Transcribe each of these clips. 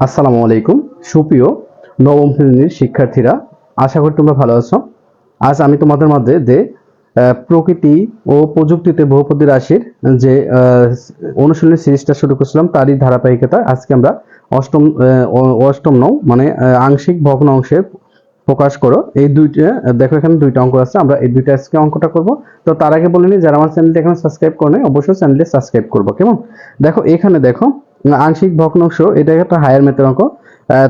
আসসালামু আলাইকুম। সুপ্রিয় নবম শ্রেণির শিক্ষার্থীরা, আশা করি তোমরা ভালো আছো। আজ আমি তোমাদের মধ্যে যে প্রকৃতি ও প্রযুক্তিতে বহুপদী রাশির যে অনুশীলনী সিরিজটা শুরু করছিলাম, তারই ধারাবাহিকতা আজকে আমরা অষ্টম অষ্টম নং মানে আংশিক ভগ্ন ভগ্নাংশের প্রকাশ করো। এই দুইটা, দেখো এখানে দুইটা অঙ্ক আছে, আমরা এই দুইটা আজকে অঙ্কটা করব। তো তার আগে বলে নিই, যারা আমার চ্যানেলটি এখন সাবস্ক্রাইব করে অবশ্যই চ্যানেলটি সাবস্ক্রাইব করব, কেমন? দেখো, এখানে দেখো আংশিক ভগ্নাংশ এটা একটা হায়ার ম্যাথের অঙ্ক।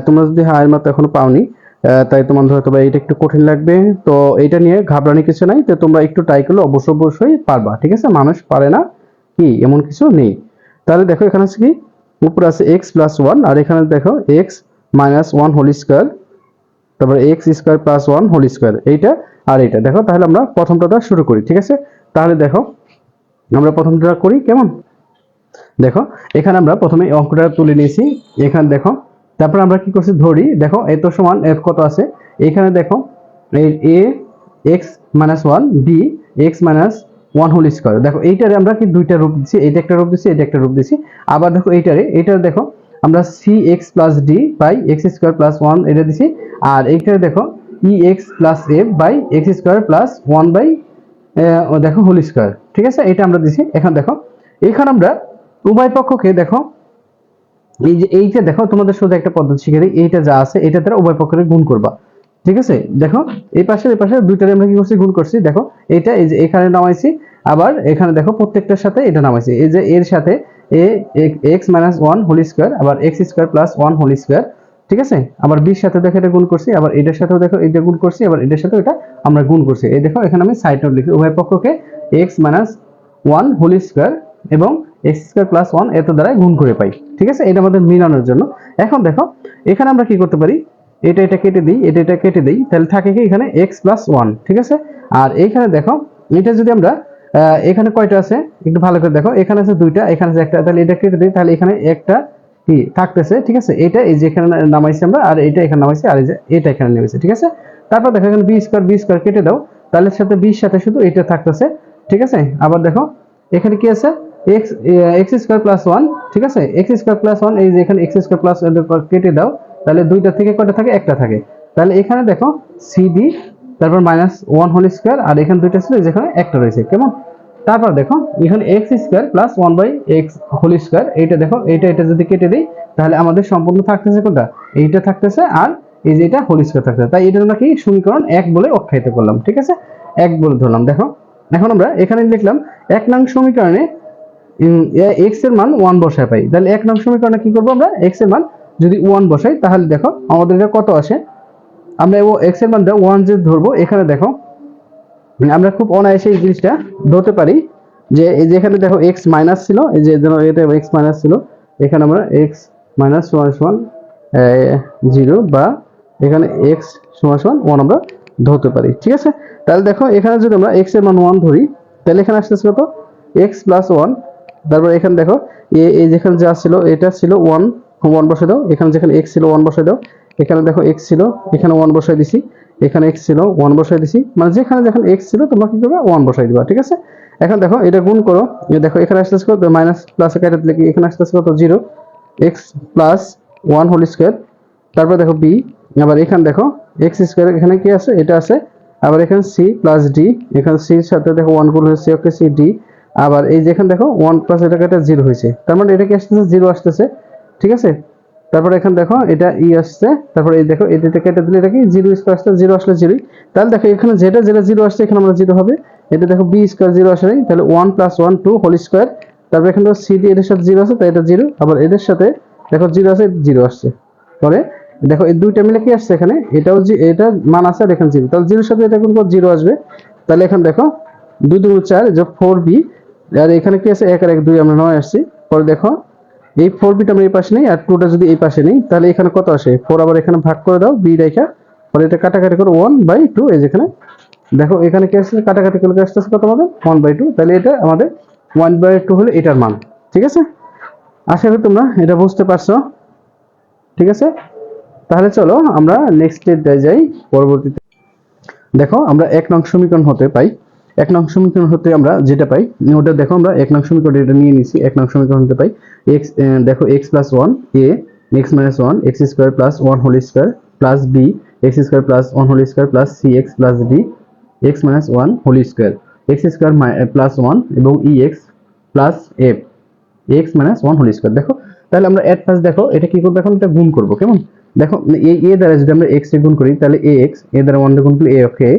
তোমরা যদি হায়ার ম্যাথ এখনও পাওনি তাই তোমাদের হয়তো বা এটা একটু কঠিন লাগবে। তো এটা নিয়ে ঘাবড়ানি কিছু নাই, তো তোমরা একটু ট্রাই করলে অবশ্যই অবশ্যই পারবা, ঠিক আছে? মানুষ পারে না কি, এমন কিছু নেই। তাহলে দেখো, এখানে আছে কি? উপরে আছে এক্স প্লাস ওয়ান আর এখানে দেখো x minus one whole square তারপরে x square plus one whole square এইটা আর এইটা। দেখো, তাহলে আমরা প্রথমটা শুরু করি, ঠিক আছে? তাহলে দেখো, আমরা প্রথমটা করি, কেমন? দেখো, এখানে আমরা প্রথমে অঙ্কটা তুলে নিয়েছি। এখানে দেখো, তারপর আমরা কি করছি? ধরি, দেখো এত সমান, এফ কত আছে? এখানে দেখো A, x minus one, B, x minus one whole square. দেখো, এইটারে আমরা কি দুইটা রূপ দিচ্ছি এটা একটা রূপ দিচ্ছি এটা একটা রূপ দিচ্ছি আবার দেখো, এইটারে এইটারে দেখো, আমরা C x plus D by x square plus one এটা দিছি। আর এইটারে দেখো, E x plus F by x square plus one by দেখো হোল স্কোয়ার। ঠিক আছে? এটা আমরা দিছি। এখন দেখো, এখানে আমরা উভয় পক্ষকে দেখো, এই যে এইটা দেখো, তোমাদের শুধু একটা পদ্ধতি শিখে দিই, এইটা যা আছে এটা দ্বারা উভয় পক্ষকে গুণ করবা। ঠিক আছে? দেখো, এই পাশে এই পাশে দুইটারে আমরা কি করছি? গুণ করছি। দেখো এটা এই যে এখানে নামাইছি, আবার এখানে দেখো প্রত্যেকটার সাথে এটা নামাইছি। এই যে এর সাথে A x minus one whole square, আবার x square plus one whole square. ঠিক আছে? আবার বির সাথে দেখো এটা গুণ করছি, আবার এটার সাথেও দেখো এটা গুণ করছি, আবার এটার সাথেও এটা আমরা গুণ করছি। এই দেখো, এখানে আমি সাইড নোট লিখি। উভয় পক্ষকে x minus one whole square এবং এক্স স্কোয়ার প্লাস ওয়ান এত দ্বারা গুণ করে পাই। ঠিক আছে? এটা আমাদের মিলানোর জন্য। এখন দেখো, এখানে আমরা কি করতে পারি? এটা এটা কেটে দিই, এটা এটা কেটে দিই। তাহলে থাকে কি? এখানে এক্স প্লাস ওয়ান ঠিক আছে? আর এইখানে দেখো, এটা যদি আমরা এখানে কয়টা আছে? একটু ভালো করে দেখো। এখানে আছে দুইটা, এখানে আছে একটা। তাহলে এটা কেটে দিই। তাহলে এখানে একটা কি থাকতেছে, ঠিক আছে? এটা এই যে এখানে নামাইছি আমরা, আর এটা এখানে নামাইছি, আর এই যে এটা এখানে নেমেছে, ঠিক আছে? তারপর দেখো, এখানে বি স্কোয়ার বি স্কোয়ার কেটে দাও। তাহলে সাথে বির সাথে শুধু এটা থাকতেছে, ঠিক আছে? আবার দেখো, এখানে কি আছে? X x square plus one ঠিক আছে? এক্স স্কোয়ার প্লাস ওয়ান এই যে এখানে এক্স স্কোয়ার প্লাস কেটে দাও, তাহলে দুইটা থেকে কয়টা থাকে? একটা থাকে। তাহলে এখানে দেখো সিডি তারপর মাইনাস ওয়ান হোল স্কোয়ার আর এখানে দুইটা ছিল যেখানে একটা রয়েছে, কেমন? তারপর দেখো, এখানে x square plus one by x whole square এইটা দেখো, এইটা, এটা যদি কেটে দিই, তাহলে আমাদের সম্পূর্ণ থাকতেছে কোনটা? এইটা থাকতেছে আর এই যে এটা হোল স্কোয়ার থাকতেছে। তাই এটা আমরা কি সমীকরণ এক বলে অখ্যায়িত করলাম, ঠিক আছে? এক বলে ধরলাম, দেখো। এখন আমরা এখানে লিখলাম, এক নং সমীকরণে এক্সের মান ওয়ান বসায় পাই। তাহলে এক নং সমীকরণে কি করব আমরা? এক্সের মান যদি ওয়ান বসাই, তাহলে দেখো আমাদের এটা কত আসে? আমরা এক্সের মানটা ওয়ান যে ধরবো, এখানে দেখো, আমরা খুব অনায়াসে এই জিনিসটা ধরতে পারি যে, এই যে এখানে দেখো এক্স মাইনাস ছিল, এই যে ধরো এটা এক্স মাইনাস ছিল, এখানে আমরা এক্স মাইনাস ওয়ান সমান জিরো বা এখানে এক্স সমান সমান ওয়ান আমরা ধরতে পারি, ঠিক আছে? তাহলে দেখো, এখানে যদি আমরা এক্সের মান ওয়ান ধরি, তাহলে এখানে আসতেছে কত? এক্স প্লাস ওয়ান তারপর এখানে দেখো এই যেখানে যা ছিল, এটা ছিল ওয়ান ওয়ান বসে দাও। এখানে যেখানে এক্স ছিল ওয়ান বসে দাও। এখানে দেখো এক্স ছিল, এখানে ওয়ান বসাই দিছি। এখানে এক্স ছিল ওয়ান বসাই দিছি। মানে যেখানে যেখানে এক্স ছিল, তোমরা কি করবে? ওয়ান বসাই দিবা, ঠিক আছে? এখন দেখো, এটা গুণ করো। দেখো, এখানে আসতেছে কত? মাইনাস প্লাস কেটে দিলে কি? এখানে আসতেছে কত? Zero x plus one whole square তারপর দেখো বি আবার এখানে দেখো এক্স স্কোয়ার এখানে কি আছে? এটা আছে। আবার এখানে সি প্লাস ডি এখানে সির সাথে দেখো ওয়ান গুণ হয়েছে ওকে সি ডি আবার এই যে এখানে দেখো ওয়ান প্লাস এটা কেটে জিরো হয়েছে। তার মানে এটা কি আসতেছে? জিরো আসতেছে। ঠিক আছে? তারপর এখানে দেখো, এটা ই আসছে। তারপর এই দেখো, এটা কেটে দিলে এটা কি? জিরো স্কোয়ার আসছে জিরো আসলে জিরোই তাহলে দেখো, এখানে যেটা যেটা জিরো আসছে, এখানে আমরা জিরো হবে। এটা দেখো বি স্কোয়ার জিরো আসে নাই। তাহলে one plus one two whole square তারপর এখানে দেখো সিডি এদের সাথে জিরো আছে, তাই এটা জিরো আবার এদের সাথে দেখো জিরো আছে জিরো আসছে। পরে দেখো, এই দুইটা মিলে কি আসছে এখানে? এটাও এটা মান আছে আর এখানে জিরো তাহলে জিরোর সাথে এটা কোন জিরো আসবে? তাহলে এখানে দেখো, দুই দুই চার যে ফোর বি আর এখানে কি আছে? এক আর এক, দুই, আমরা নয় আসছি। পরে দেখো, এই ফোর বিটা আমরা এই পাশে নেই, আর টুটা যদি এই পাশে নেই, তাহলে এখানে কত আসে? ফোর আবার এখানে ভাগ করে দাও বি রেখা। পরে এটা কাটাকাটি করে ওয়ান বাই টু এই যেখানে দেখো, এখানে কি আসছে? কাটাকাটি করলে আসতেছে কত আমাদের? ওয়ান বাই টু তাহলে এটা আমাদের ওয়ান বাই টু হলে এটার মান। ঠিক আছে? আশা করি তোমরা এটা বুঝতে পারছ। ঠিক আছে? তাহলে চলো, আমরা নেক্সট স্টেপে যাই, পরবর্তীতে। দেখো, আমরা এক নং সমীকরণ হতে পাই। এক নং সমীকরণ হতে আমরা যেটা পাই, ওটা দেখো আমরা এক নং সমীকরণ এটা নিয়ে নিছি, এক নং সমীকরণ হতে পাই এক্স দেখো x plus one A x minus one x square plus one whole square plus B x square plus one whole square plus C x plus D x minus one whole square x square plus one এবং E x plus F x minus one whole square দেখো? তাহলে আমরা এট plus দেখো, এটা কি করব এখন? এটা গুণ করব, কেমন? দেখো এই এ দ্বারা যদি আমরা এক্স এ গুণ করি, তাহলে এ এক্স এ দ্বারা ওয়ান গুণ করলে এ ওকে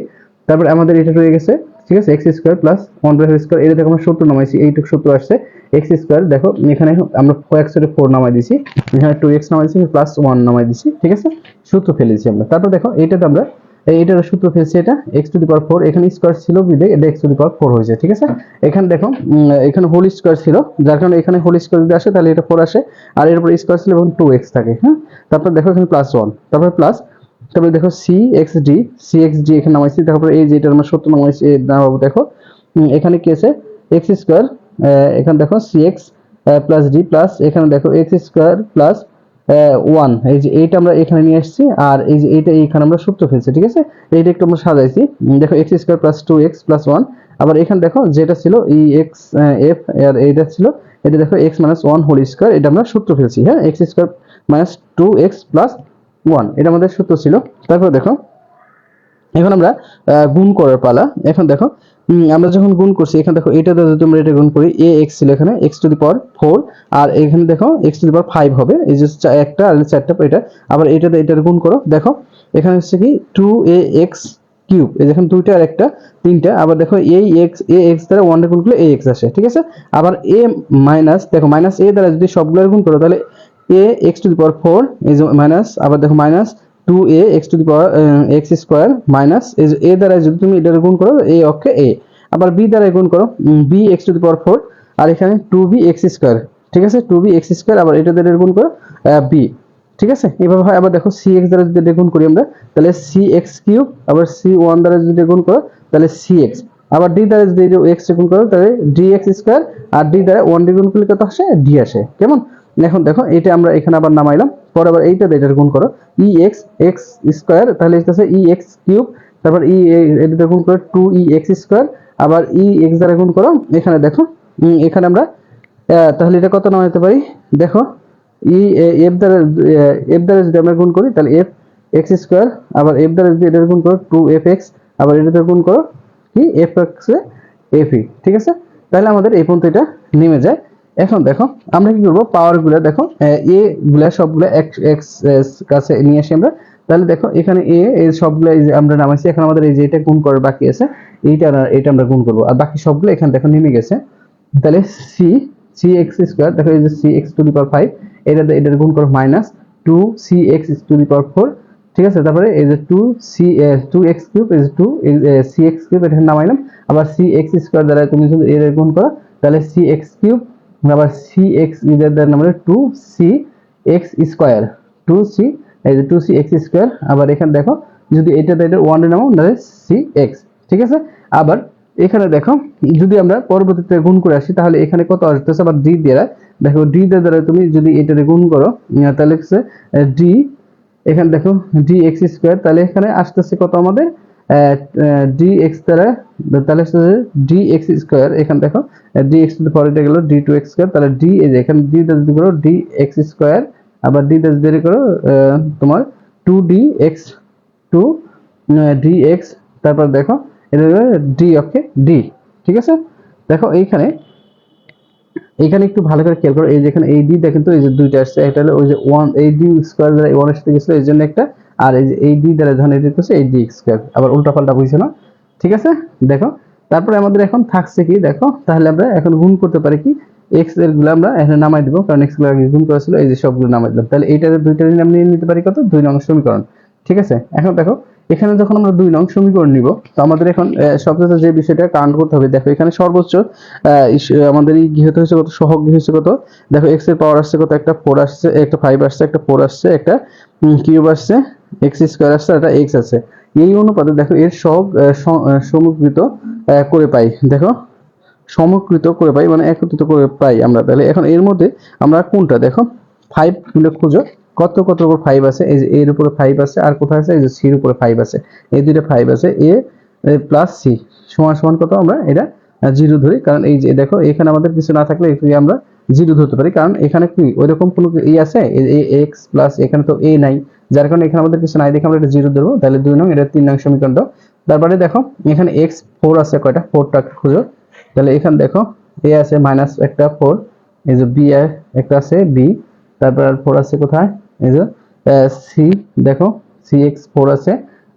তারপরে আমাদের এটা রয়ে গেছে ঠিক আছে x square plus one plus square এটা দেখো আমরা সত্তর নামাইছি, এইটুকু সত্তর আসছে এক্স স্কোয়ার দেখো, এখানে আমরা এক্সের ফোর নামাই দিছি, এখানে টু এক্স নামাই প্লাস ওয়ান নামাই দিছি, ঠিক আছে, সূত্র ফেলেছি আমরা। তারপর দেখো, এইটাতে আমরা, এই- এটার সূত্র ফেলছি এটা x to the power four এখানে স্কোয়ার ছিল বিদে এটা x to the power four হয়েছে, ঠিক আছে? এখানে দেখো এখানে হোল স্কোয়ার ছিল, যার কারণে এখানে হোল স্কোয়ার যদি আসে, তাহলে এটা ফোর আসে, আর এর উপরে স্কোয়ার ছিল এবং টু এক্স থাকে হ্যাঁ? তারপর দেখো এখানে প্লাস ওয়ান তারপর প্লাস তারপরে দেখো C x D C x D এখানে নামাইছি। তারপরে এই যে এটা আমরা সূত্র নামাইছি। এই নামাবো দেখো। এখানে কি আছে? এক্স স্কোয়ার এখানে দেখো C x plus D plus এখানে দেখো এক্স স্কোয়ার প্লাস ওয়ান এই যে এইটা আমরা এখানে নিয়ে আসছি, আর এই যে এইটা এইখানে আমরা সূত্র ফেলছি, ঠিক আছে? এইটা একটু আমরা সাজাইছি। দেখো x square plus two x plus one আবার এখানে দেখো যেটা ছিল ই এক্স এফ আর এইটা ছিল, এটা দেখো x minus one whole square এটা আমরা সূত্র ফেলছি হ্যাঁ? X square minus two x plus one এটা আমাদের সূত্র ছিল। তারপর দেখো, এখন আমরা গুণ করার পালা। এখন দেখো আমরা যখন গুণ করছি, এখানে দেখো, এটা যদি আমরা এটা গুণ করি, এ এক্স ছিল এখানে x to the power four আর এখানে দেখো x to the power five হবে। এই যে একটা আর চারটা, এটা। আবার এটাতে এটার গুণ করো। দেখো, এখানে হচ্ছে কি টু এ এক্স কিউব এই দেখেন দুইটা আর একটা, তিনটা। আবার দেখো, এই এক্স এ এক্স দ্বারা ওয়ান গুণ করলে এ এক্স আসে, ঠিক আছে? আবার এ মাইনাস দেখো মাইনাস এ দ্বারা যদি সবগুলো গুণ করো, তাহলে A x to the power four যে মাইনাস আবার দেখো minus two A x to the power x square minus A দ্বারা যদি তুমি এটার গুণ করো এ অক্ষে এ আবার বি দ্বারা গুণ করো B x to the power four আর এখানে টু বি এক্স স্কোয়ার ঠিক আছে? টু বি এক্স স্কোয়ার আবার এটা দ্বারা গুণ করো বি ঠিক আছে? এইভাবে হয়, আবার দেখো সি এক্স দ্বারা যদি এটা গুণ করি আমরা, তাহলে সি এক্স কিউব আবার সি ওয়ান দ্বারা যদি গুণ করো, তাহলে সি এক্স আবার ডি দ্বারা যদি এক্স গুণ করো, তাহলে ডি এক্স স্কোয়ার আর ডি দ্বারা ওয়ান ডি গুণ করলে কত আসে? ডি আসে। কেমন? এখন দেখো এটা আমরা এখানে আবার নামাইলাম। পরে আবার এইটা এটার গুণ করো। ই এক্স এক্স স্কোয়ার তাহলে হচ্ছে ই এক্স কিউব তারপর ই এটা গুণ করো টু ই এক্স স্কোয়ার আবার ই এক্স দ্বারা গুণ করো। এখানে দেখো এখানে আমরা তাহলে এটা কত নামাইতে পারি? দেখো ই এফ দ্বারা এফ দ্বারা যদি আমরা গুণ করি, তাহলে এফ এক্স স্কোয়ার আবার এফ দ্বারা যদি এটার গুণ করো টু এফ এক্স আবার এটাতে গুণ করো, কি? এফ এক্স এফ ই ঠিক আছে? তাহলে আমাদের এই পর্যন্ত এটা নেমে যায়। এখন দেখো, আমরা কি করব? পাওয়ারগুলা দেখো, এ গুলা সবগুলো কাছে নিয়ে আসি আমরা। তাহলে দেখো, এখানে এ এই সবগুলো আমরা নামাইছি, এখন আমাদের এই যে এটা গুণ করার বাকি আছে, এইটা এটা আমরা গুণ করব। আর বাকি সবগুলো এখানে দেখো নেমে গেছে। তাহলে সি সি এক্স স্কোয়ার দেখো এই যে C x to the power five এটা এটার গুণ করো minus two C x to the power four ঠিক আছে? তারপরে এই যে two C two x cube এই যে টু সি এক্স কিউব এটা নামাইলাম। আবার সি এক্স স্কোয়ার দ্বারা তুমি যদি এর গুণ করো, তাহলে সি এক্স কিউব আবার সি এক্সের দ্বারা নামালে two C x square two C এই যে টু সি এক্স স্কোয়ার আবার এখানে দেখো, যদি এটা এটা ওয়ানের নামাও তাহলে সি এক্স ঠিক আছে? আবার এখানে দেখো, যদি আমরা পরবর্তীতে গুণ করে আসি, তাহলে এখানে কত আসতেছে? আবার ডি দ্বারা দেখো ডি দ্বারা তুমি যদি এটারে গুণ করো তাহলে ডি এখানে দেখো ডি এক্স স্কোয়ার তাহলে এখানে আসতেছে কত আমাদের? ডি দ্বারা তাহলে ডি এক্স স্কোয়ার এখানে দেখো ডি এক্স পরে এটা গেল ডি টু এক্স স্কোয়ার তাহলে ডি এই যে এখানে ডি যদি করো ডি এক্স স্কোয়ার আবার ডি যদি করো আহ, তোমার two D x two D x তারপর দেখো এটা ডি অক্ষে ডি ঠিক আছে? দেখো এইখানে এখানে একটু ভালো করে খেয়াল করো এই যেখানে এই ডি দেখেন তো এই যে দুইটা আসছে এটা হলো ওই যে ওয়ান এই ডি স্কোয়ার দ্বারা ওয়ান আসতে গেছিল এই জন্য একটা আর এই এই দ্বারা যখন এটা করছে, এই ডি স্কোয়ার আবার উল্টা পাল্টা বুঝছে না? ঠিক আছে? দেখো, তারপরে আমাদের এখন থাকছে কি? দেখো, তাহলে আমরা এখন গুণ করতে পারি কি? এক্সেরগুলো আমরা এখানে নামাই দিব, কারণ এক্সগুলো গুণ করেছিল এই যে সবগুলো নামাই দিলাম। তাহলে এইটাতে দুইটা নাম নিয়ে নিতে পারি কত? দুই নং সমীকরণ। ঠিক আছে? এখন দেখো এখানে যখন আমরা দুই নং সমীকরণ নিব, তো আমাদের এখন সবচেয়ে যে বিষয়টা কাউন্ট করতে হবে, দেখো এখানে সর্বোচ্চ আমাদের এই গৃহীত হয়েছে কত, সহগ হয়েছে কত? দেখো এক্সের পাওয়ার আসছে কত? একটা ফোর আসছে, একটা ফাইভ আসছে, একটা ফোর আসছে, একটা কিউব আসছে এক্স স্কোয়ার আসছে, একটা এক্স আছে। এই অনুপাতে দেখো এর সহগ সমকৃত করে পাই। দেখো, সমকৃত করে পাই মানে একত্রিত করে পাই আমরা। তাহলে এখন এর মধ্যে আমরা কোনটা? দেখো ফাইভ খুঁজো। কত কত উপর ফাইভ আছে? এই যে এর উপরে ফাইভ আছে, আর কোথায় আছে? এই যে সির উপরে ফাইভ আছে। এই দুইটা ফাইভ আছে এ প্লাস সি সমান সমান কত আমরা এটা জিরো ধরি। কারণ এই যে, দেখো, এখানে আমাদের কিছু না থাকলে এটাকে আমরা জিরো ধরতে পারি। কারণ এখানে কি, ওইরকম কোনো ই আছে? এক্স প্লাস এখানে তো এ নাই। যার কারণে এখানে আমাদের কিছু নাই দেখে আমরা এটা জিরো ধরবো। তাহলে দুই নং, এটা তিন নং সমীকরণটা তারপরে দেখো, এখানে এক্স ফোর আছে কয়টা? ফোরটা খুঁজো। তাহলে এখানে দেখো এ আছে মাইনাস একটা ফোর এই যে বি একটা আছে বি তারপর আর ফোর আছে কোথায়? এই যে সি দেখো সি এক্স ফোর আছে,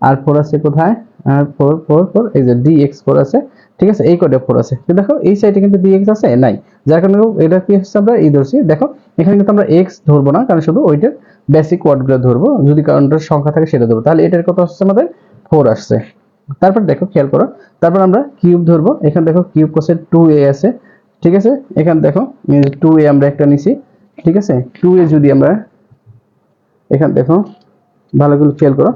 আর ফোর আছে কোথায়? আর ফোর ফোর ফোর এই যে ডি এক্স ফোর আছে, ঠিক আছে, এই কয়টা ফোর আছে। দেখো, এই সাইডে কিন্তু ডি এক্স আছে? নাই। যার কারণে এটা কি হচ্ছে আমরা এই ধরছি, দেখো, এখানে কিন্তু আমরা এক্স ধরবো না, কারণ শুধু ওইটার বেসিক ওয়ার্ডগুলো ধরবো। যদি কারণটার সংখ্যা থাকে, সেটা ধরবো। তাহলে এটার কত হচ্ছে আমাদের ফোর আসছে। তারপর দেখো, খেয়াল করো, তারপর আমরা কিউব ধরবো। এখানে দেখো কিউব কোসের টু এ আছে, ঠিক আছে? এখানে দেখো টু এ আমরা একটা নিছি, ঠিক আছে? টু এ যদি আমরা এখানে দেখো ভালো করে খেয়াল করো।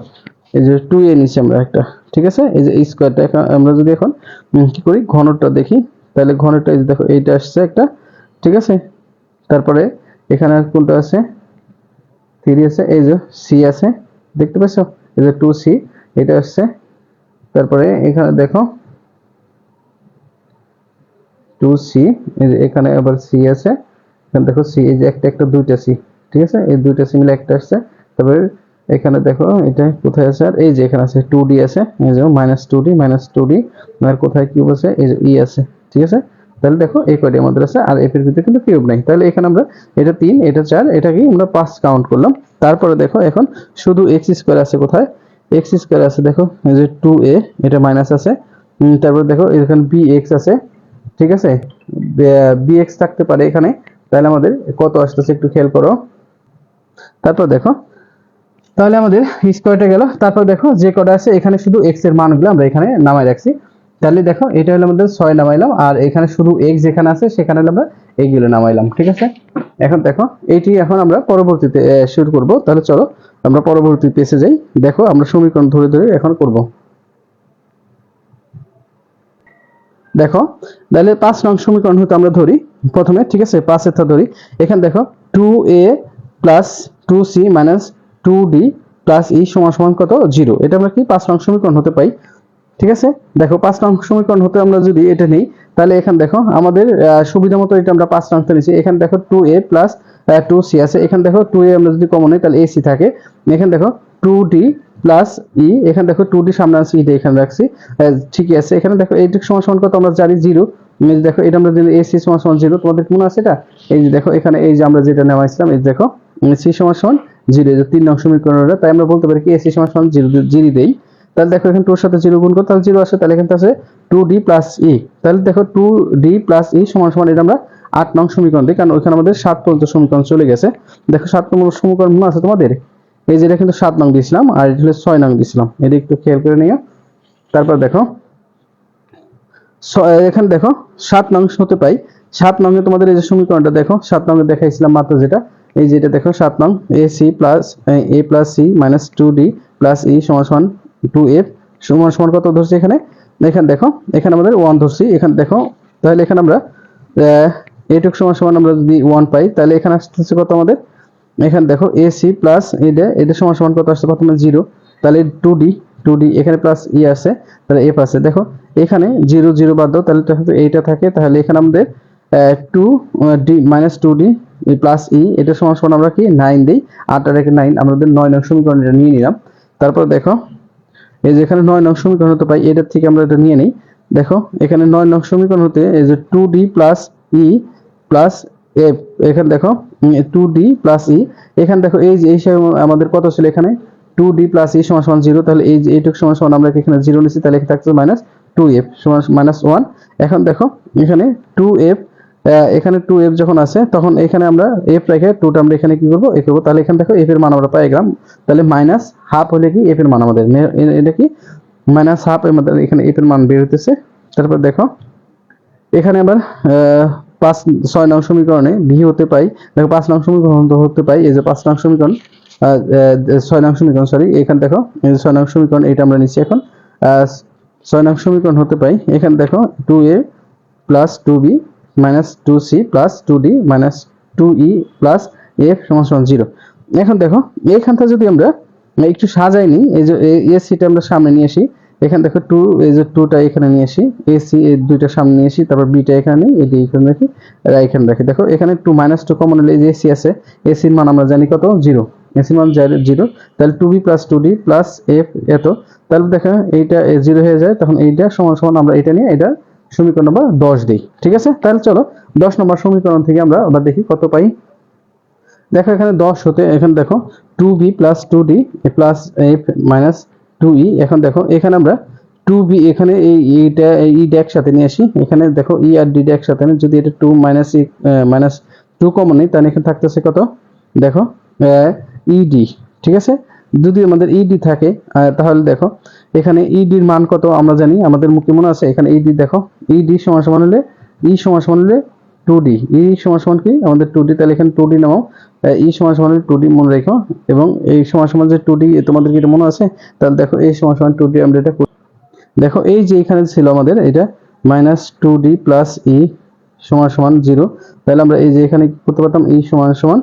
এই যে টু এ নিচ্ছি আমরা একটা, ঠিক আছে? এই যে এই স্কোয়ারটা এখন আমরা যদি এখন কি করি? ঘনটা দেখি, তাহলে ঘনটা এই যে দেখো, এইটা আসছে একটা, ঠিক আছে? তারপরে এখানে কোনটা আছে? থ্রি আছে, এই যে সি আছে, দেখতে পাচ্ছ? এই যে টু সি এটা আসছে। তারপরে এখানে দেখো টু সি এই যে এখানে আবার সি আছে। এখানে দেখো সি এই যে একটা একটা, দুইটা সি ঠিক আছে? এই দুইটা সিমিল একটা আসছে। তারপরে এখানে দেখো, এটা কোথায় আছে? আর এই যে এখানে আছে টু ডি আছে। এই যে minus two D minus two D আর কোথায় কিউব আছে? এই যে ই আছে। ঠিক আছে? তাহলে দেখো, এই কয়টি আমাদের আছে, আর এর ভিতরে কিন্তু কিউব নাই। তাহলে এখানে আমরা, এটা তিন, এটা চার এটা কি আমরা পাঁচ কাউন্ট করলাম। তারপরে দেখো, এখন শুধু এক্স স্কোয়ার আছে কোথায়? এক্স স্কোয়ার আছে, দেখো, এই যে টু এ এটা মাইনাস আছে। তারপরে দেখো, এখানে বি এক্স আছে। ঠিক আছে? বি এক্স থাকতে পারে এখানে। তাহলে আমাদের কত আসতেছে একটু খেয়াল করো। তারপর দেখো, তাহলে আমাদের স্কোয়ারটা গেল। তারপর দেখো, যে কটা আছে, এখানে শুধু এক্সের মানগুলো আমরা এখানে নামাই রাখছি। তাহলে দেখো, এটা হলো আমাদের ছয় নামাইলাম, আর এখানে শুধু এক্স যেখানে আছে, সেখানে আমরা এইগুলো নামাইলাম, ঠিক আছে? এখন দেখো এইটি এখন আমরা পরবর্তীতে শুরু করব। তাহলে চলো, আমরা পরবর্তী পেজে যাই। দেখো, আমরা সমীকরণ ধরে ধরে এখন করব। দেখো, তাহলে পাঁচ নং সমীকরণ হতে আমরা ধরি প্রথমে, ঠিক আছে? পাঁচেরটা ধরি। এখানে দেখো two A plus two C minus two D plus E সমান সমান কত? জিরো এটা আমরা কি পাঁচ নং সমীকরণ হতে পাই? ঠিক আছে? দেখো, পাঁচ নং সমীকরণ হতে আমরা যদি এটা নিই, তাহলে এখানে দেখো, আমাদের সুবিধা মতো এটা আমরা পাঁচ নংটা নিচ্ছি এখানে দেখো two A plus two C আছে। এখানে দেখো টু এ আমরা যদি কমন নিই, তাহলে এসি থাকে। এখানে দেখো টু ডি প্লাস ই এখানে দেখো টু ডি সামনে আছে ইটা এখানে রাখছি। ঠিকই আছে। এখানে দেখো এইটুকু সমান সমান কত? আমরা জানি জিরো দেখো এটা আমরা এসি সমান সমান জিরো তোমাদের মনে আছে এটা? এই যে দেখো, এখানে এই যে আমরা যেটা নেওয়াইছিলাম এই দেখো সি সমান সমান জিরো যে তিন নং সমীকরণটা তাই আমরা বলতে পারি কি এসি সমান সমান জিরো জিরো দেই। তাহলে দেখো এখানে টুর সাথে জিরো গুণ করো, তাহলে জিরো আসে, তাহলে এখানে আছে টু ডি প্লাস ই। তাহলে দেখো টু ডি প্লাস ই সমান সমান, এটা আমরা আট নং সমীকরণ দিই, কারণ ওইখানে আমাদের সাত পর্যন্ত সমীকরণ চলে গেছে। দেখো সাত নম্বর সমীকরণ আছে তোমাদের? এই যেটা কিন্তু সাত নং দিয়েছিলাম, আর এটা হলো ছয় নং দিয়েছিলাম। এটা একটু খেয়াল করে নিও। তারপর দেখো এখানে দেখো, সাত নং হতে পাই। সাত নং তোমাদের এই যে সমীকরণটা দেখো, সাত নং দেখাইছিলাম মাত্র যেটা এই যেটা দেখো, সাত নং A C plus A plus C minus two D plus E সমান সমান টু এফ সমান সমান কত ধরছি এখানে? এখানে দেখো, এখানে আমাদের ওয়ান ধরছি। এখানে দেখো, তাহলে এখানে আমরা এটুক সমান সমান আমরা যদি ওয়ান পাই, তাহলে এখানে আসতেছে কত আমাদের? এখানে দেখো এ সি প্লাস এটা এটা সমান সমান কত আসছে? প্রথমে জিরো তাহলে টু ডি টু ডি এখানে প্লাস ই আছে, তাহলে এফ আছে দেখো, এখানে জিরো জিরো বাদ দাও, তাহলে এইটা থাকে, তাহলে এখানে আমাদের two D minus two D plus E এটা সমান সমান আমরা কি? নাইন দিই। আট আর একে নাইন আমাদের নয় নং সমীকরণ এটা নিয়ে নিলাম, তারপর দেখো, এই যে এখানে নয় নং সমীকরণ হতে পাই এটার থেকে আমরা এটা নিয়ে নিই। দেখো, এখানে নয় নং সমীকরণ হতে, এই যে two D plus E plus F এখানে দেখো টু ডি প্লাস ই এখানে দেখো, এই যে, এই আমাদের কত ছিল এখানে? টু ডি প্লাস ই সমান সমান জিরো তাহলে এই যে, এইটুকু সমান সমান আমরা এখানে জিরো নিচ্ছি তাহলে থাকছে মাইনাস টু এফ সমান মাইনাস ওয়ান এখন দেখো, এখানে টু এফ এখানে টু এফ যখন আছে, তখন এখানে আমরা এফ রেখে টুটা আমরা এখানে কি করব? এ করব। তাহলে এখানে দেখো এফ এর মান আমরা পাই গেলাম তাহলে মাইনাস হাফ হলে কি এফ এর মান আমাদের? এটা কি? মাইনাস হাফ আমাদের এখানে এফ এর মান বের হতেছে তারপর দেখো, এখানে আবার পাঁচ, ছয় নং সমীকরণে ভি হতে পাই। দেখো পাঁচ নং সমীকরণ হতে- পাই। এই যে পাঁচ নং সমীকরণ ছয় নং সমীকরণ সরি এখানে দেখো ছয় নং সমীকরণ, এটা আমরা নিচ্ছি এখন। ছয় নং সমীকরণ হতে পাই। এখানে দেখো two A plus two B minus two C plus two D minus two E plus F সমান জিরো এখন দেখো, এইখানটা যদি আমরা একটু সাজাই নিই, এই যে এ সিটা আমরা সামনে নিয়ে আসি, এখানে দেখো টু এই যে টুটা এখানে নিয়ে আসি এসি এই দুইটা সামনে নিয়ে আসি, তারপর বিটা এখানে এটি এখানে রাখি, আর এখানে রাখি। দেখো, এখানে টু মাইনাস টু কমন হলে যে এসি আছে এসির মান আমরা জানি কত? জিরো এসির মান জিরো তাহলে two B plus two D plus F এত। তাহলে দেখো, এইটা জিরো হয়ে যায়, তখন এইটা সমান সমান আমরা এটা নিয়ে এটা সমীকরণ নম্বর দশ দিই, ঠিক আছে? তাহলে চলো, দশ নম্বর সমীকরণ থেকে আমরা আবার দেখি কত পাই। দেখো এখানে দশ হতে, এখানে দেখো two B plus two D plus F minus two E এখন দেখো এখানে আমরা টু বি এখানে এই ইটা ই ড্যাক সাথে নিয়ে আসি। এখানে দেখো ই আর ডি একসাথে সাথে যদি এটা two minus E minus two common নেই, তাহলে এখানে থাকতেছে কত? দেখো ইডি ঠিক আছে? যদি আমাদের ইডি থাকে তাহলে দেখো, এখানে ইডির মান কত আমরা জানি, আমাদের মুখে মনে আছে, এখানে ইডি দেখো ইডি সমান সমান হলে ই সমান সমান হলে টু ডি ই সমান সমান কি আমাদের টু ডি তাহলে এখানে টু ডি নামাও ই সমান সমান টু ডি মনে রেখো, এবং এই সমান সমান যে টু ডি তোমাদের কি মনে আছে তাহলে দেখো, এই সমান সমান টু ডি আমরা এটা। দেখো, এই যে এখানে ছিল আমাদের, এটা minus two D plus E সমান সমান জিরো তাহলে আমরা এই যে এখানে করতে পারতাম ই সমান সমান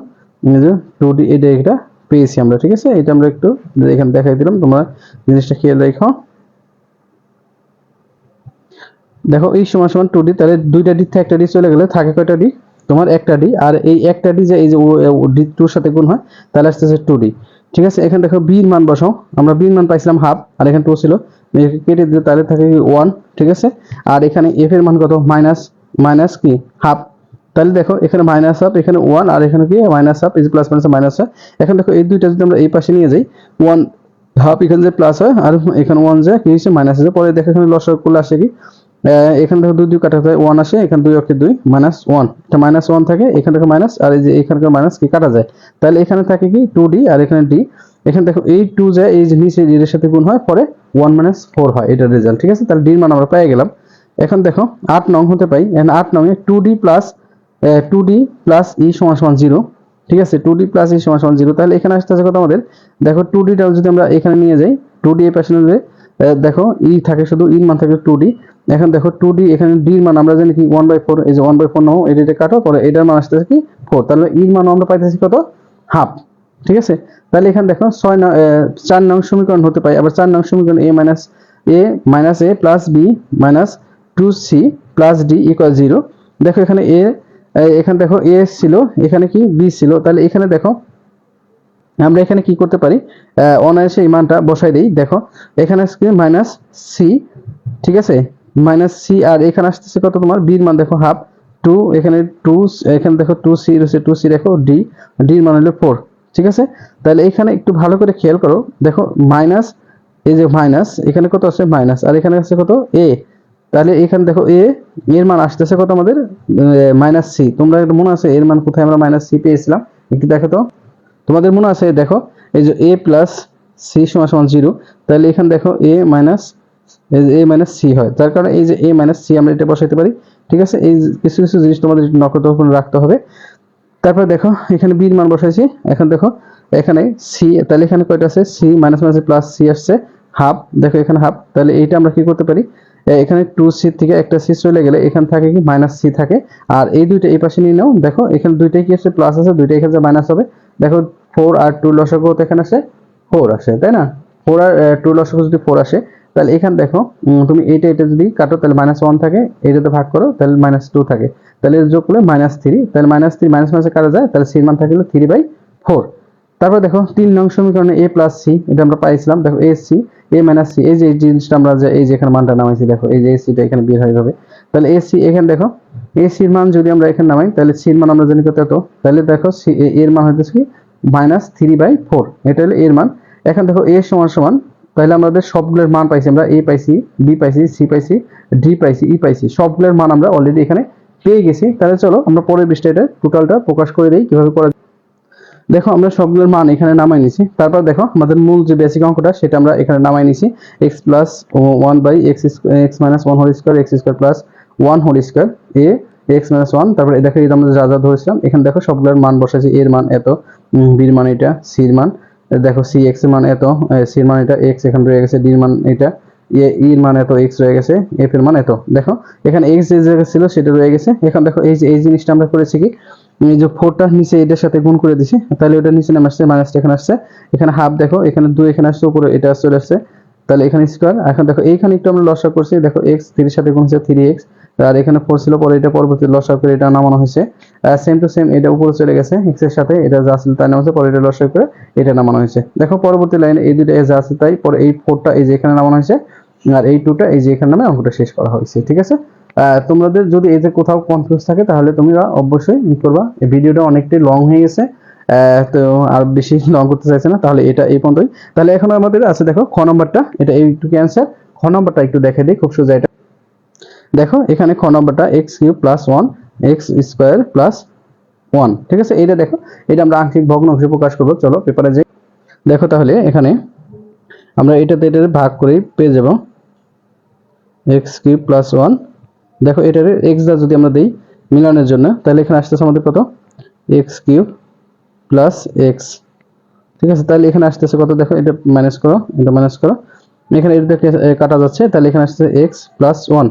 টু ডি এটা এটা পেয়েছি আমরা, ঠিক আছে? এটা আমরা একটু এখানে দেখাই দিলাম। তোমরা জিনিসটা খেয়াল রেখো। দেখো, এই সমান সমান টু ডি তাহলে দুইটা ডি থেকে একটা ডি চলে গেলে থাকে কয়টা ডি তোমার একটা ডি আর এই একটা ডি যে এই যে ডি টুর সাথে গুণ হয়, তাহলে আসতেছে টু ডি ঠিক আছে? এখানে দেখো বির মান বসাও। আমরা বির মান পাইছিলাম হাফ আর এখানে টু ছিল। কেটে দিলে তাহলে থাকে ওয়ান ঠিক আছে? আর এখানে এফ এর মান কত? মাইনাস মাইনাস কি? হাফ তাহলে দেখো এখানে মাইনাস হাফ এখানে ওয়ান আর এখানে কি? মাইনাস হাফ এই প্লাস মাইনাস মাইনাস হয়। এখন দেখো এই দুইটা যদি আমরা এই পাশে নিয়ে যাই ওয়ান হাফ এখানে যে প্লাস হয়, আর এখানে ওয়ান যায় কি হচ্ছে মাইনাস হচ্ছে পরে দেখো এখানে লস করলে আসে কি? এখানে থেকে দুই দুই কাটা যায় ওয়ান আসে, এখানে দুই অক্ষে দুই মাইনাস ওয়ান এটা মাইনাস ওয়ান থাকে, এখান থেকে মাইনাস আর এই যে এখানকার মাইনাস কি কাটা যায়? তাহলে এখানে থাকে কি? টু ডি আর এখানে ডি এখানে দেখো এই টু যায় এই যে নিচে এর সাথে গুণ হয়, পরে ওয়ান মাইনাস ফোর হয় এটার রেজাল্ট ঠিক আছে? তাহলে ডির মান আমরা পেয়ে গেলাম। এখন দেখো আট নং হতে পাই। এখানে আট নং A two D plus two D plus E সমান সমান জিরো ঠিক আছে? টু ডি প্লাস ই সমান সমান জিরো তাহলে এখানে আসতেছে কত আমাদের? দেখো টু ডিটাও যদি আমরা এখানে নিয়ে যাই টু ডি এই পাশে দেখো ই থাকে শুধু ইর মান থাকে টু ডি এখন দেখো টু ডি এখানে ডির মান আমরা জানি কি ওয়ান বাই ফোর এই যে ওয়ান বাই ফোর নাও, এটা কাটো, পরে এটার মান আসতেছে কি ফোর তাহলে ইর মান আমরা পাইতেছি কত? হাফ ঠিক আছে? তাহলে এখানে দেখো ছয় চার নং সমীকরণ হতে পারে, আবার চার নং সমীকরণ A minus A minus A plus B minus two C plus D equal zero দেখো এখানে এ এখানে দেখো এ ছিল, এখানে কি বি ছিল? তাহলে এখানে দেখো, আমরা এখানে কি করতে পারি? অনায়াসে এই মানটা বসাই দিই, দেখো। এখানে আসছে মাইনাস সি ঠিক আছে? মাইনাস সি আর এখানে আসতেছে কত তোমার? বির মান দেখো হাফ টু এখানে টু এখানে দেখো টু সি রয়েছে টু সি দেখো ডি ডির মান হলো ফোর ঠিক আছে? তাহলে এখানে একটু ভালো করে খেয়াল করো, দেখো মাইনাস এই যে মাইনাস এখানে কত আছে? মাইনাস আর এখানে আছে কত? এ তাহলে এখানে দেখো এ, এর মান আসতেছে কত আমাদের? মাইনাস সি তোমরা মনে আছে এর মান কোথায়? আমরা মাইনাস সি পেয়েছিলাম। একটু দেখো তো। তোমাদের মনে আছে, দেখো, এই যে এ প্লাস সি সমান সমান জিরো তাহলে এখানে দেখো A minus A minus C হয়। তার কারণে এই যে এ মাইনাস সি আমরা এটা বসাইতে পারি। ঠিক আছে? এই কিছু কিছু জিনিস তোমাদের নকল রাখতে হবে। তারপরে দেখো, এখানে বির মান বসাইছি। এখন দেখো, এখানে সি তাহলে এখানে কয়টা আছে? C minus minus plus C আসছে। হাফ দেখো এখানে হাফ তাহলে এইটা আমরা কি করতে পারি? এখানে টু সি থেকে একটা সি চলে গেলে এখানে থাকে কি মাইনাস সি থাকে। আর এই দুইটা এই পাশে নিয়ে নাও। দেখো, এখানে দুইটাই কি আছে? প্লাস আছে, দুইটাই এখানে মাইনাস হবে। দেখো ফোর আর টু লসগো তো এখানে আসে ফোর আসে, তাই না? ফোর আর টু লসগো যদি ফোর আসে, তাহলে এখানে দেখো তুমি এইটা এটা যদি কাটো, তাহলে মাইনাস ওয়ান থাকে। এইটাতে ভাগ করো, তাহলে মাইনাস টু থাকে। তাহলে যোগ করলে মাইনাস থ্রি তাহলে মাইনাস থ্রি মাইনাস মাইনাসে কাটা যায়, তাহলে সির মান থাকলে থ্রি বাই ফোর তারপর দেখো তিন নং সমীকরণে এ প্লাস সি এটা আমরা পাইছিলাম। দেখো a c a minus c এই যে এই জিনিসটা আমরা যে এই যে এখানে মানটা নামাইছি, দেখো, এই যে এ সিটা এখানে বের হয়ে যাবে তাহলে এ সি এখানে দেখো এ সির মান যদি আমরা এখানে নামাই, তাহলে সির মান আমরা জানি কত এত? তাহলে দেখো সি এর মান হইতেছে কি? মাইনাস থ্রি বাই ফোর এটা হলো এর মান। এখন দেখো এ সমান সমান, তাহলে আমাদের সবগুলোর মান পাইছি আমরা। এ পাইছি বি পাইছি সি পাইছি ডি পাইছি ই পাইছি, সবগুলোর মান আমরা অলরেডি এখানে পেয়ে গেছি। তাহলে চলো, আমরা পরের বিষয়টা টোটালটা প্রকাশ করে দিই, কীভাবে করা দেখো, আমরা সবগুলোর মান এখানে নামাই নিছি। তারপর দেখো, আমাদের মূল যে বেসিক অঙ্কটা, সেটা আমরা এখানে নামাই নিছি। X plus one by x x minus one whole square x square plus one whole square A x minus one তারপরে দেখো এটা আমরা যা যা ধরেছিলাম, এখানে দেখো, সবগুলোর মান বসাইছি এর মান এত বির মান এটা সির মান, দেখো সি এক্সের মান এত সির মান এটা এক্স এখানে রয়ে গেছে ডির মান এটা এ ইর মান এত এক্স রয়ে গেছে এফ এর মান এত। দেখো, এখানে এক্স যে জায়গায় ছিল, সেটা রয়ে গেছে। এখন দেখো, এই যে, এই জিনিসটা আমরা করেছি কি? এই যে ফোরটা নিচে এটার সাথে গুণ করে দিছি। তাহলে ওটা নিচে নেমে আসছে মাইনাসটা এখানে আসছে। এখানে হাফ দেখো, এখানে দুই, এখানে আসছে, উপরে এটা চলে আসছে। তাহলে এখানে স্কোয়ার এখন দেখো, এইখানে একটু আমরা লসা করছি। দেখো এক্স থ্রির সাথে গুণ হচ্ছে থ্রি এক্স আর এখানে ফোর ছিল, পরে এটা পরবর্তী লসা করে এটা নামানো হয়েছে। সেম টু সেম এটা উপরে চলে গেছে এক্সের সাথে। এটা যা ছিল তাই নামানো পরে এটা লসা করে এটা নামানো হয়েছে। দেখো, পরবর্তী লাইনে এই দুটো যা আছে তাই, পরে এই ফোরটা এই যে এখানে নামানো হয়েছে। আর এই টুটা এই যে এখানে নামে অঙ্কটা শেষ করা হয়েছে, ঠিক আছে? তোমাদের যদি এই যে কোথাও কনফিউজ থাকে, তাহলে তোমরা অবশ্যই ই করবা। এই ভিডিওটা অনেকটাই লং হয়ে গেছে। তো আর বেশি লং করতে চাইছে না, তাহলে এটা এই পর্যন্তই। তাহলে এখন আমাদের আছে, দেখো, খ নম্বরটা, এটা এইটুকু অ্যান্সার খ নম্বরটা একটু দেখে দিই, খুব সোজা এটা। দেখো, এখানে খ নম্বরটা x cube plus one x square plus one ঠিক আছে? এটা দেখো এটা আমরা আংশিক ভগ্ন ভগ্নাংশে প্রকাশ করব। চলো পেপারে যে দেখো তাহলে, এখানে আমরা এটাতে এটা ভাগ করে পেয়ে যাব। X cube plus one. দেখো এটার এক্স দা যদি আমরা দিই মিলানোর জন্য, তাহলে এখানে আসতেছে আমাদের কত? এক্স কিউব প্লাস এক্স ঠিক আছে, তাহলে এখানে আসতেছে কত? দেখো এটা মাইনাস করো, এটা মাইনাস করো। এখানে এটা কাটা যাচ্ছে, তাহলে এখানে আসছে এক্স প্লাস ওয়ান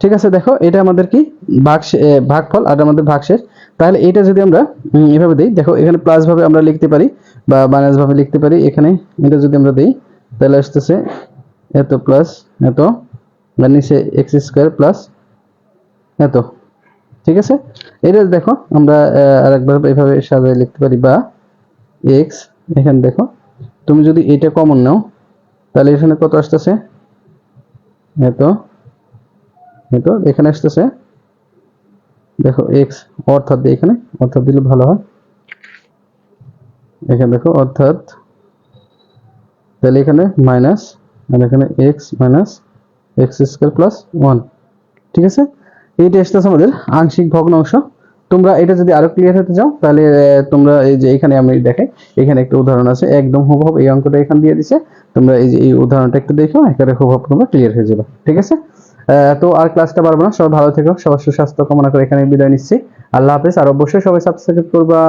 ঠিক আছে, দেখো এটা আমাদের কি? ভাগ ভাগফল, আর আমাদের ভাগশেষ। তাহলে এটা যদি আমরা এভাবে দিই, দেখো এখানে প্লাস ভাবে আমরা লিখতে পারি, বা মাইনাস ভাবে লিখতে পারি, এখানে এটা যদি আমরা দিই, তাহলে আসতেছে এত প্লাস এত বা নিচে এক্স স্কোয়ার প্লাস এত। ঠিক আছে? এটা দেখো, আমরা আরেকবার এভাবে সাজায় লিখতে পারি বা এক্স এখানে দেখো, তুমি যদি এটা কমন নাও, তাহলে এখানে কত আসতেছে? এত এত, এখানে আসতেছে, দেখো এক্স অর্থাৎ এখানে, অর্থাৎ দিলে ভালো হয়। এখানে দেখো, অর্থাৎ, তাহলে এখানে মাইনাস আর এখানে x minus x square plus one ঠিক আছে? এইটা আসতেছে আমাদের আংশিক ভগ্নাংশ তোমরা এটা যদি আরও ক্লিয়ার হতে চাও, তাহলে তোমরা এই যে এখানে আমি দেখাই এখানে একটা উদাহরণ আছে, একদম হুবহু এই অঙ্কটা এখানে দিয়ে দিছে। তোমরা এই যে এই উদাহরণটা একটু দেখো এখানে হুবহু তোমরা ক্লিয়ার হয়ে যাবে। ঠিক আছে? তো আর ক্লাসটা পারব না, সবাই ভালো থেকো, সবার সুস্বাস্থ্য, কামনা করে এখানে বিদায় নিচ্ছি। আল্লাহ হাফেজ, আর অবশ্যই সবাই সাবস্ক্রাইব করবা।